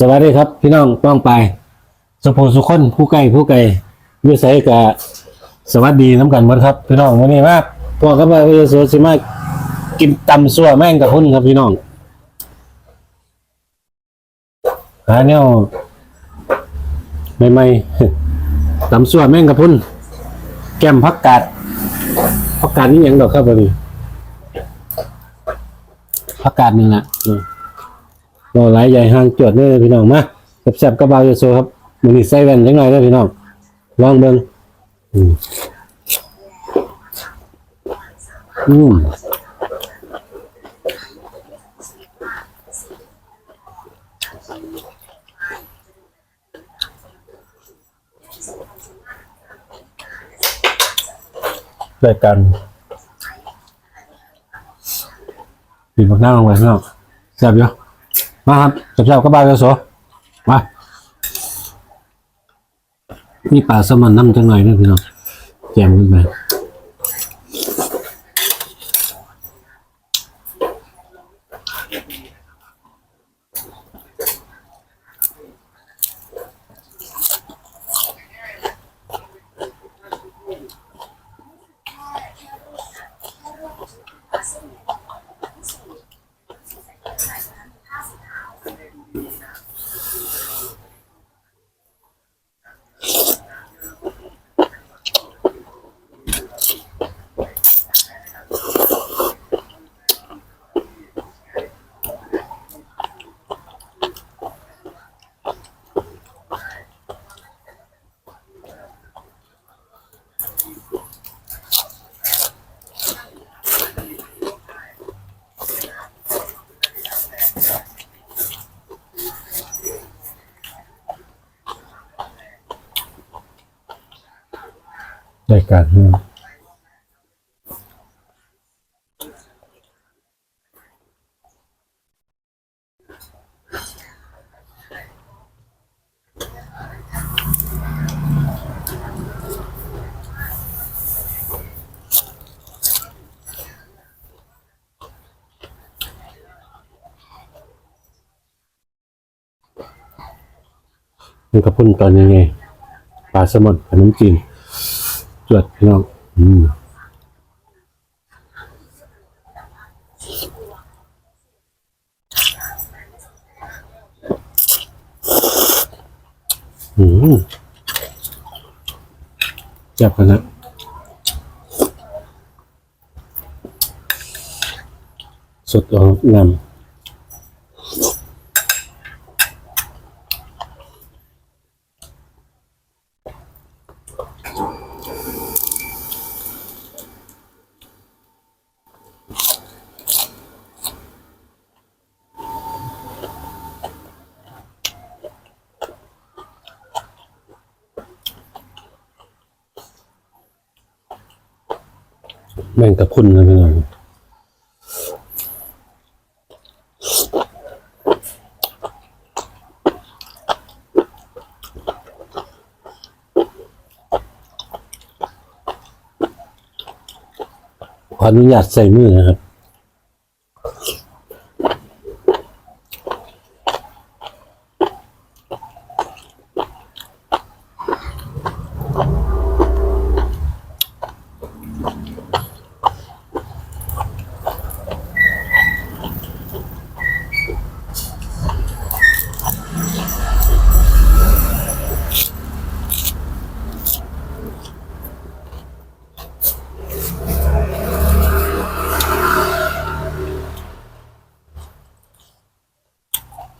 สวัสดีครับพี่น้องป้องไปสุภูสุคนผู้ใกล้ผู้ไกลวิสัยกับสวัสดีน้ำกันหมดครับ พี่น้องวันนี้ว่าพวกกับวิสุสิมากินตำซัวแม่งกับพุ่นครับพี่น้องหาเนี่ยใหม่ๆตำซัวแม่งกับพุ่นแก้มพักกาดพักกาดนี่ยังดอกครับวันนี้พักกาดนี่แหละ เราหลายใหญ่ห่างจวดเลยพี่น้องมาแซ่บๆก็บาวอยู่โซครับมือนี้ใส่แว่นจังหน่อยเลยพี่น้องลองเบิ่งอืมอืมรายการปีบักหน้าลงไปพี่น้องแซ่บอยู่ มาครับแซ่บๆก็บ้าวอยู่โสมามีปลาสมันน้ำจังหน่อยนะพี่น้องแจมขึ้นไป นี่กระพุ่นตอนยังไงปลาสมอนขนมจีนจวดพี่น้อง อืมอืมจับกันนะสดเอางา กระพุนนะพี่น้องขออนุญาตใส่มือนะครับ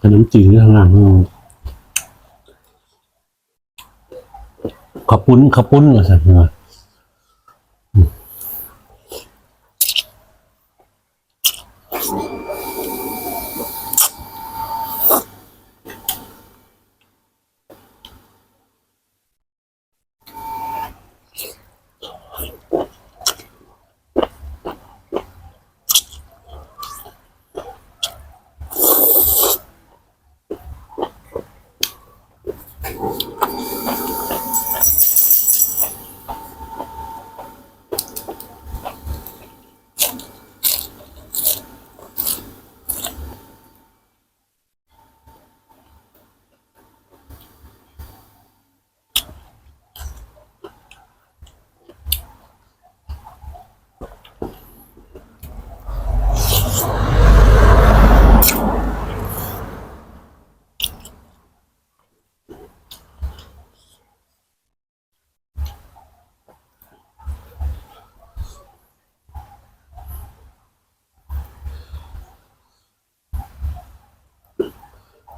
ขนมจีนข้างล่างขอบปุ้นขอบปุ้นมาสั่งมา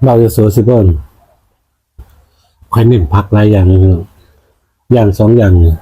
เราจะโซซิเบิลคอยเน้นพักหลายอย่างอย่างสองอย่างเนี่ย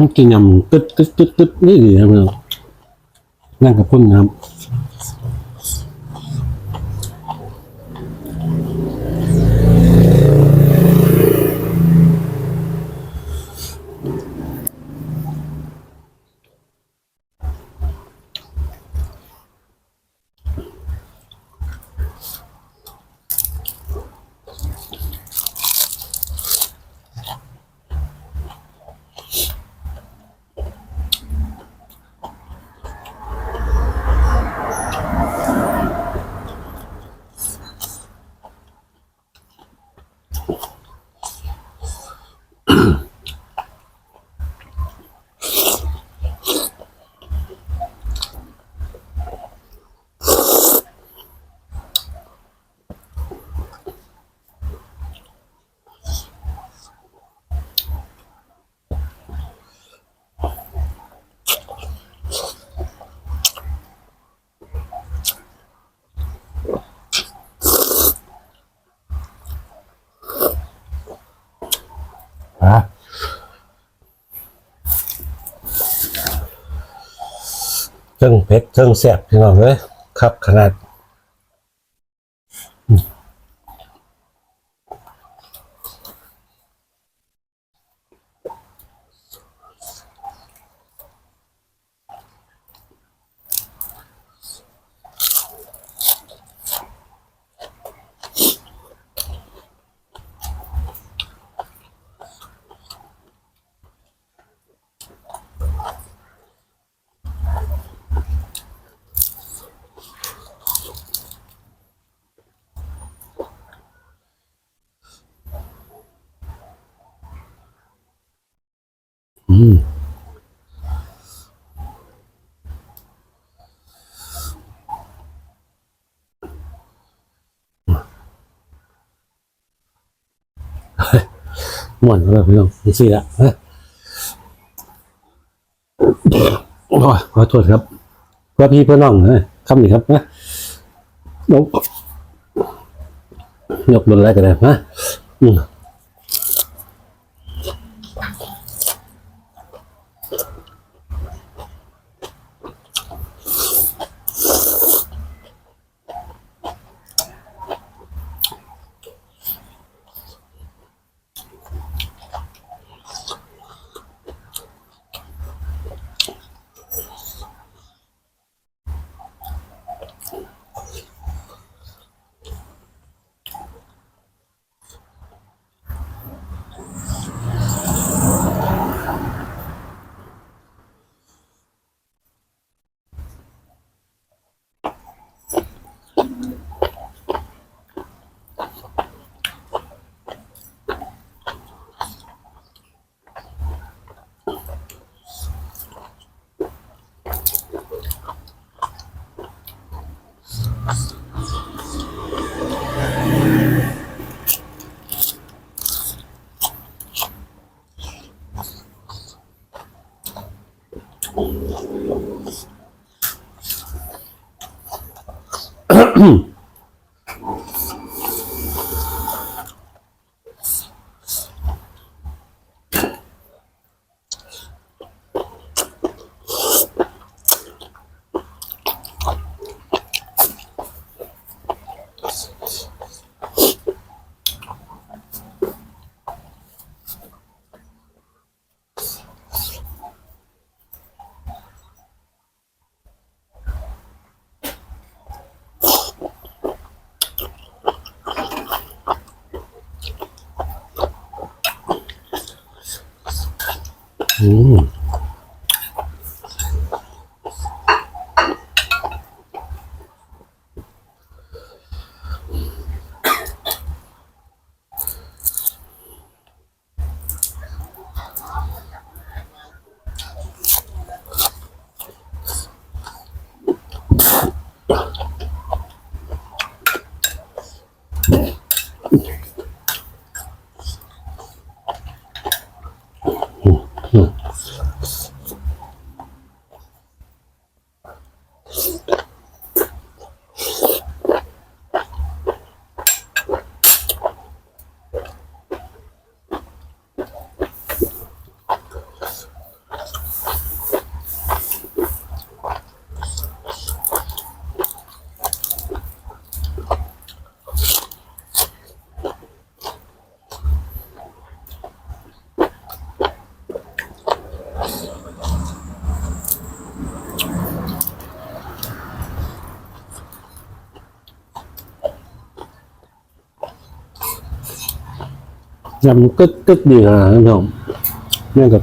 มันกินยำตึ๊ดตึ๊ดตึ๊ดตึ๊ดนี่ดีครับพี่น้องนั่งกับพ่นนะครับ งเผ็ดเครื่งแสบพี่น้องเลยครับขนาด อืม ม่วนแล้วพี่น้องนี่สิละโอ้ขอโทษครับเพื่อพี่เพื่อน้องนะคำนี้ครับนะยกยกบนอะไรก็ได้นะอืมอืมยนะ Mm-hmm. ท่านผู้ชมเนี่ยกั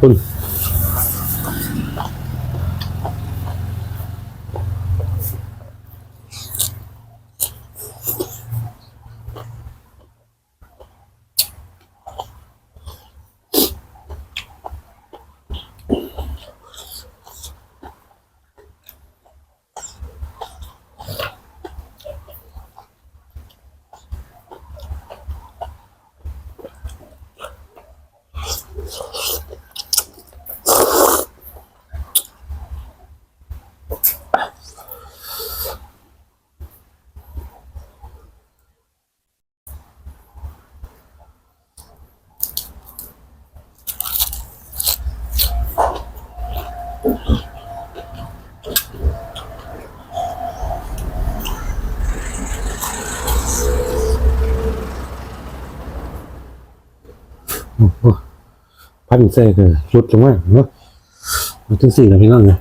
นเซ่ก็ลดลงมาเนาะมาถึงสี่แล้วพี่น้องเนี่ย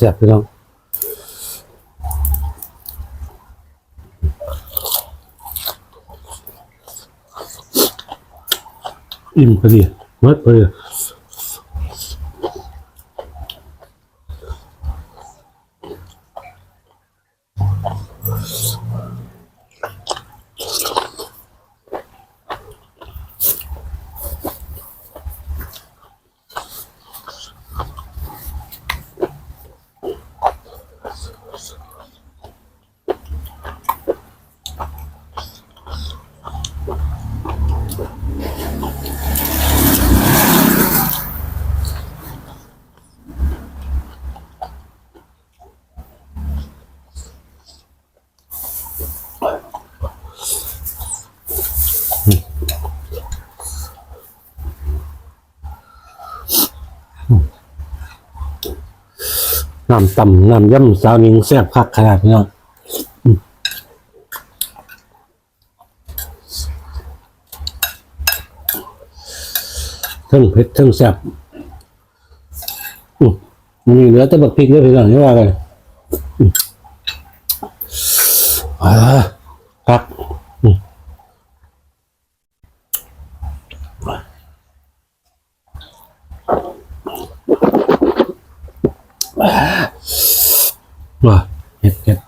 ซ่บๆพี่น้องอิ่มพอดีเมื่อพอดี น้ำต่ำน้ำย่ำสาวนิงแซ่บคักขนาดพี่น้องอืมเทั้งเผ็ดเทั้งแซ่บมีเหลือแต่บักพริกด้วยพี่น้องนี่ว่ากันอ่าพักมว่าเผ็ดเผ็ด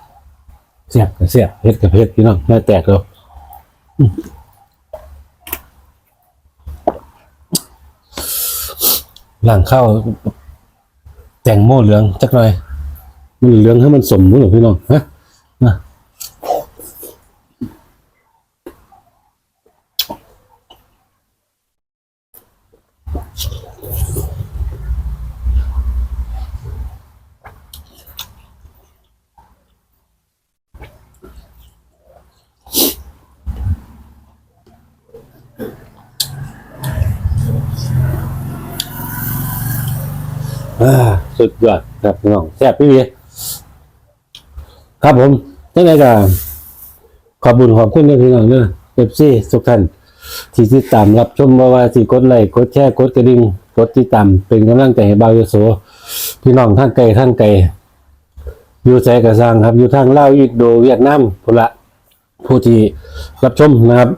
แซ่บกับเผ็ดกับเผ็ดพี่น้องไม่แตกแล้วอืมหลังข้าวแต่งโม่เหลืองจักหน่อยมันเหลืองให้มันสมมุติพี่น้องฮะนะอ่า สุดยอดครับพี่น้องแซ่บพี่เวียครับผมยังไงก็ขอบคุญขอบคุณนพี่น้องเนอะเอฟซีทุกท่านที่ติดตามรับชมบ่ว่าสิกดไลค์กดแชร์กดกระดิ่งกดติดตามเป็นกำลังใจให้บ่าวโยโสพี่น้องท่านไกลท่านไกลอยู่ใจกระซังครับ อยู่ทางลาวอินโดเวียดนามพุ่นละผู้ที่รับชมนะครับ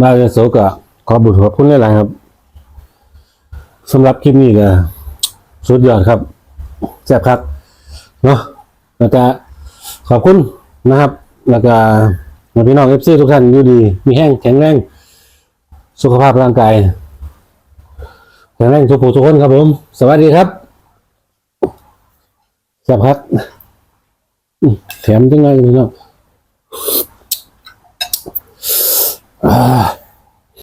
บ่าวโยโสก็ขอบุญขอบคุณหลายๆครับสำหรับคลิปนี้ก็ สุดยอดครับแซ่บครับเนาะแล้วก็ขอบคุณนะครับ แล้วก็พี่น้องเอฟซีทุกท่านอยู่ดี มีแห้งแข็งแรงสุขภาพร่างกายแข็งแรงทุกผู้ทุกคนครับผม สวัสดีครับแซ่บครับแถมจังเลยพี่น้องอ่า